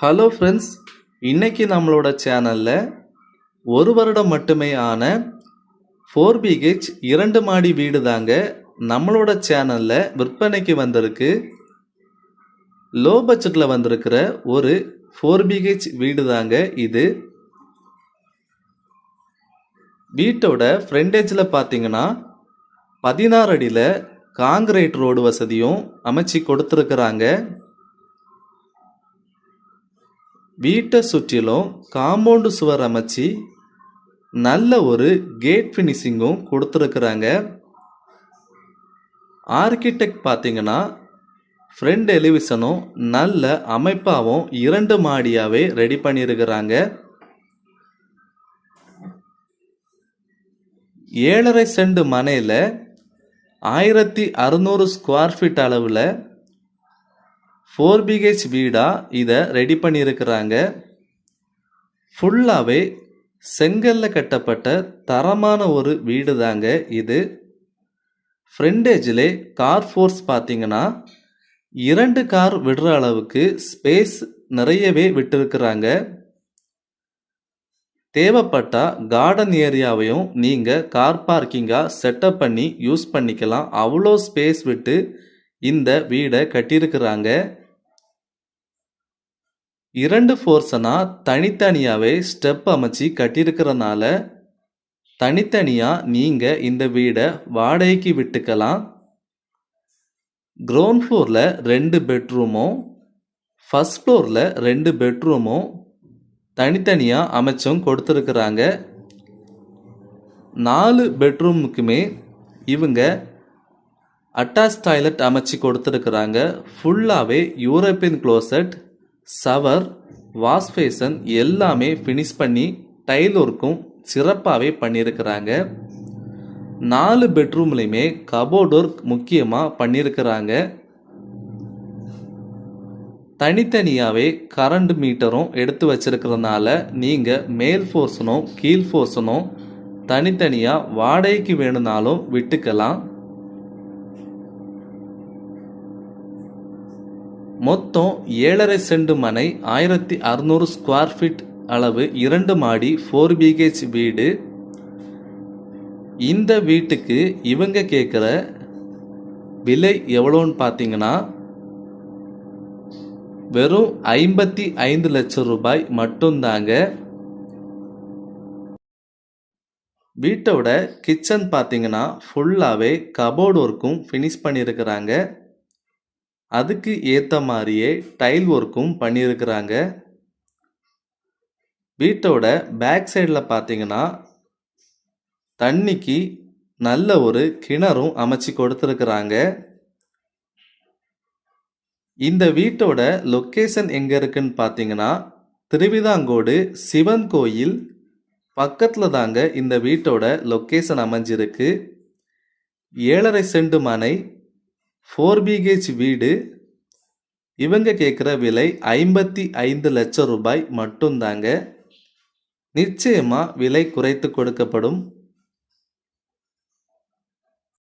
Hello friends இன்னைக்கு நம்மளோட சேனலில் ஒரு வருடம் மட்டுமே ஆன ஃபோர் பிஹெச் இரண்டு மாடி வீடு தாங்க நம்மளோட சேனலில் விற்பனைக்கு வந்திருக்கு. லோ பட்ஜெட்டில் வந்திருக்கிற ஒரு ஃபோர் பிஹெச் வீடு தாங்க இது. வீட்டோட ஃப்ரண்டேஜில் பார்த்தீங்கன்னா பதினாறு அடியில் காங்கிரீட் ரோடு வசதியும் அமைச்சு கொடுத்துருக்குறாங்க. வீட்டை சுற்றிலும் காம்பவுண்டு சுவர் அமைச்சு நல்ல ஒரு கேட் ஃபினிஷிங்கும் கொடுத்துருக்குறாங்க. ஆர்கிடெக்ட் பார்த்தீங்கன்னா ஃப்ரண்ட் எலிவிஷனும் நல்ல அமைப்பாகவும் இரண்டு மாடியாகவே ரெடி பண்ணியிருக்கிறாங்க. ஏழரை செண்டு மனையில் ஆயிரத்தி அறுநூறு ஸ்கொயர் ஃபீட் அளவில் ஃபோர் பிஹெச் வீடாக இதை ரெடி பண்ணியிருக்கிறாங்க. ஃபுல்லாகவே செங்கல்ல கட்டப்பட்ட தரமான ஒரு வீடு தாங்க இது. ஃப்ரெண்டேஜிலே கார் ஃபோர்ஸ் பார்த்தீங்கன்னா இரண்டு கார் விடுற அளவுக்கு ஸ்பேஸ் நிறையவே விட்டுருக்குறாங்க. தேவைப்பட்டா கார்டன் ஏரியாவையும் நீங்கள் கார் பார்க்கிங்காக செட்டப் பண்ணி யூஸ் பண்ணிக்கலாம். அவ்வளோ ஸ்பேஸ் விட்டு இந்த வீடை கட்டியிருக்கிறாங்க. இரண்டு ஃபோர்ஸனா தனித்தனியாகவே ஸ்டெப் அமைச்சு கட்டியிருக்கிறனால தனித்தனியாக நீங்கள் இந்த வீடை வாடகைக்கு விட்டுக்கலாம். கிரவுண்ட் ஃப்ளோரில் ரெண்டு பெட்ரூமும் ஃபஸ்ட் ஃப்ளோரில் ரெண்டு பெட்ரூமும் தனித்தனியாக அமைச்சும் கொடுத்துருக்குறாங்க. நாலு பெட்ரூமுக்குமே இவங்க அட்டாச் டாய்லெட் அமைச்சு கொடுத்துருக்குறாங்க. ஃபுல்லாகவே European closet shower wash fashion எல்லாமே ஃபினிஷ் பண்ணி டைல் ஒர்க்கும் சிறப்பாகவே பண்ணியிருக்கிறாங்க நாலு பெட்ரூம்லையுமே கபோர்ட் ஒர்க் முக்கியமாக பண்ணியிருக்கிறாங்க தனித்தனியாகவே கரண்ட் மீட்டரும் எடுத்து வச்சிருக்கிறதுனால நீங்கள் மேல் ஃபோர்ஸனும் கீழ் ஃபோர்ஸனும் தனித்தனியாக வாடகைக்கு வேணும்னாலும் விட்டுக்கலாம். மொத்தம் ஏழரை செண்டு மனை ஆயிரத்தி அறுநூறு ஸ்கொயர் ஃபீட் அளவு இரண்டு மாடி ஃபோர் பிஹெச் வீடு. இந்த வீட்டுக்கு இவங்க கேட்குற விலை எவ்வளோன்னு பார்த்தீங்கன்னா வெறும் ஐம்பத்தி ஐந்து லட்சம் ரூபாய் மட்டும்தாங்க. வீட்டோட கிச்சன் பார்த்தீங்கன்னா ஃபுல்லாகவே கபோர்டு ஒர்க்கும் ஃபினிஷ் பண்ணியிருக்கிறாங்க அதுக்கு ஏற்ற மாதிரியே டைல் ஒர்க்கும் பண்ணியிருக்கிறாங்க. வீட்டோட பேக் சைடில் பார்த்தீங்கன்னா தண்ணிக்கு நல்ல ஒரு கிணறும் அமைச்சு கொடுத்துருக்குறாங்க. இந்த வீட்டோட லொக்கேஷன் எங்கே இருக்குன்னு பார்த்தீங்கன்னா திருவிதாங்கோடு சிவன் கோயில் பக்கத்தில் தாங்க இந்த வீட்டோட லொக்கேஷன் அமைஞ்சிருக்கு. ஏழரை செண்டு மனை ஃபோர் பிஹெச் வீடு. இவங்க கேட்குற விலை ஐம்பத்தி ஐந்து லட்சம் ரூபாய் மட்டும்தாங்க. நிச்சயமாக விலை குறைத்து கொடுக்கப்படும்.